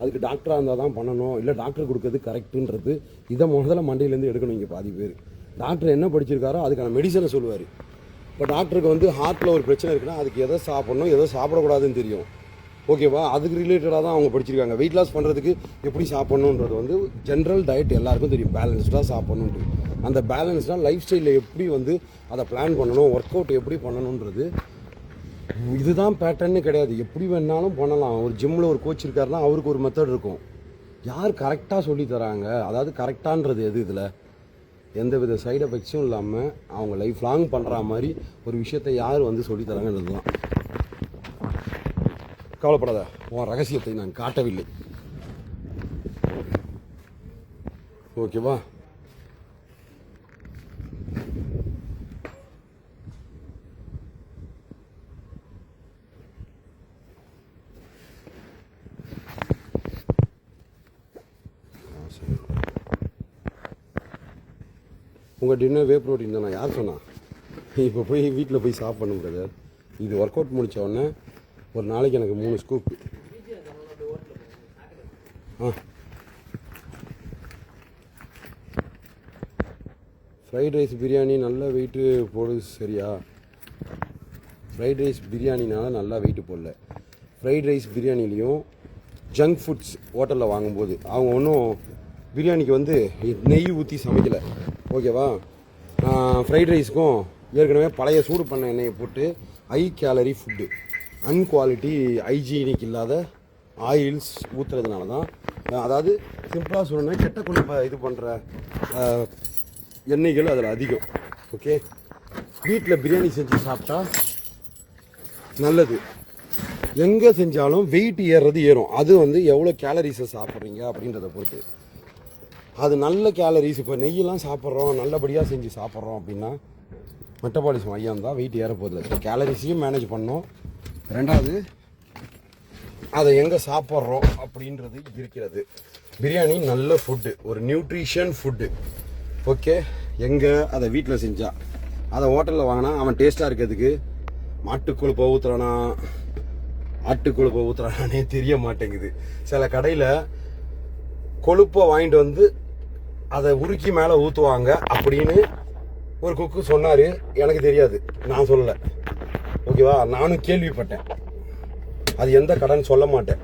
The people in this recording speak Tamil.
அதுக்கு டாக்டராக இருந்தால் தான் பண்ணணும். இல்லை டாக்டர் கொடுக்கறது கரெக்டுன்றது இதை முதல்ல மண்டையிலேருந்து எடுக்கணும் இங்கே பாதி பேர். டாக்டர் என்ன படிச்சிருக்காரோ அதுக்கான மெடிசனை சொல்லுவார். இப்போ டாக்டருக்கு வந்து ஹார்ட்டில் ஒரு பிரச்சனை இருக்குன்னா அதுக்கு எதை சாப்பிடணும் எதை சாப்பிடக்கூடாதுன்னு தெரியும். ஓகேவா அதுக்கு ரிலேட்டடாக தான் அவங்க படிச்சிருக்காங்க. வெயிட் லாஸ் பண்ணுறதுக்கு எப்படி சாப்பிட்ணுன்றது வந்து ஜென்ரல் டயட் எல்லாருக்கும் தெரியும். பேலன்ஸ்டாக சாப்பிட்ணுன்ட்டு அந்த பேலன்ஸ்டாக லைஃப் ஸ்டைலில் எப்படி வந்து அதை பிளான் பண்ணணும் ஒர்க் அவுட் எப்படி பண்ணணுன்றது இதுதான் பேட்டர்னு கிடையாது. எப்படி வேணாலும் பண்ணலாம். ஒரு ஜிம்மில் ஒரு கோச் இருக்காருன்னா அவருக்கு ஒரு மெத்தட் இருக்கும். யார் கரெக்டாக சொல்லி தராங்க? அதாவது கரெக்டான்றது எது இதில்? எந்த வித சைடு எஃபெக்ட்ஸும் இல்லாமல் அவங்க லைஃப் லாங் பண்ணுற மாதிரி ஒரு விஷயத்தை யார் வந்து சொல்லித்தராங்கன்றது தான். கவலைப்படாத. உன் ரகசியத்தை நான் காட்டவில்லை. ஓகேவா உங்கள் டின்னர் வே ப்ரோட்டீன் நான் யார் சொன்னா? இப்போ போய் வீட்டில் போய் சாப்பிடணும் பிரதர் இது ஒர்க் அவுட் முடித்த உடனே ஒரு நாளைக்கு எனக்கு மூணு ஸ்கூப் ஆ. ஃப்ரைட் ரைஸ் பிரியாணி நல்ல வெயிட்டு போடுது சரியா? ஃப்ரைட் ரைஸ் பிரியாணினால நல்லா வெயிட்டு போடல. ஃப்ரைட் ரைஸ் பிரியாணிலையும் ஜங்க் ஃபுட்ஸ் ஹோட்டலில் வாங்கும்போது அவங்க ஒன்றும் பிரியாணிக்கு வந்து நெய் ஊற்றி சமைக்கலை. ஓகேவா? ஃப்ரைட் ரைஸ்க்கும் ஏற்கனவே பழைய சூடு பண்ண எண்ணெயை போட்டு high calorie food unquality hygienic இல்லாத ஆயில்ஸ் ஊற்றுறதுனால தான் அதாவது சிம்பிளாக சொல்லணும்னா கெட்ட கொழுப்பை இது பண்ணுற எண்ணெய்கள் அதில் அதிகம். ஓகே வீட்டில் பிரியாணி செஞ்சு சாப்பிட்டா நல்லது. எங்கே செஞ்சாலும் வெயிட் ஏறுறது ஏறும். அது வந்து எவ்வளோ கேலரிஸை சாப்பிட்றீங்க அப்படின்றத பொறுத்து. அது நல்ல கேலரிஸ் இப்போ நெய்யெல்லாம் சாப்பிட்றோம் நல்லபடியாக செஞ்சு சாப்பிட்றோம் அப்படின்னா மெட்டபாலிசம் ஐயம் தான் வெயிட் ஏற போகுது கேலரிஸையும் மேனேஜ் பண்ணோம். ரெண்டாவது அதை எங்கே சாப்பிட்றோம் அப்படின்றது இருக்கிறது. பிரியாணி நல்ல ஃபுட்டு ஒரு நியூட்ரிஷன் ஃபுட்டு ஓகே எங்கே அதை வீட்டில் செஞ்சா அதை ஹோட்டலில் வாங்கினா அவன் டேஸ்ட்டாக இருக்கிறதுக்கு மாட்டுக்கொழுப்பை ஊற்றுறானா ஆட்டுக்கொழுப்பை ஊற்றுறானே தெரிய மாட்டேங்குது. சில கடையில் கொழுப்பை வாங்கிட்டு வந்து அதை உருக்கி மேலே ஊற்றுவாங்க அப்படின்னு ஒரு குக்கு சொன்னார். எனக்கு தெரியாது. நான் சொல்லலை. ஓகேவா? நானும் கேள்விப்பட்டேன். அது எந்த கடன் சொல்ல மாட்டேன்.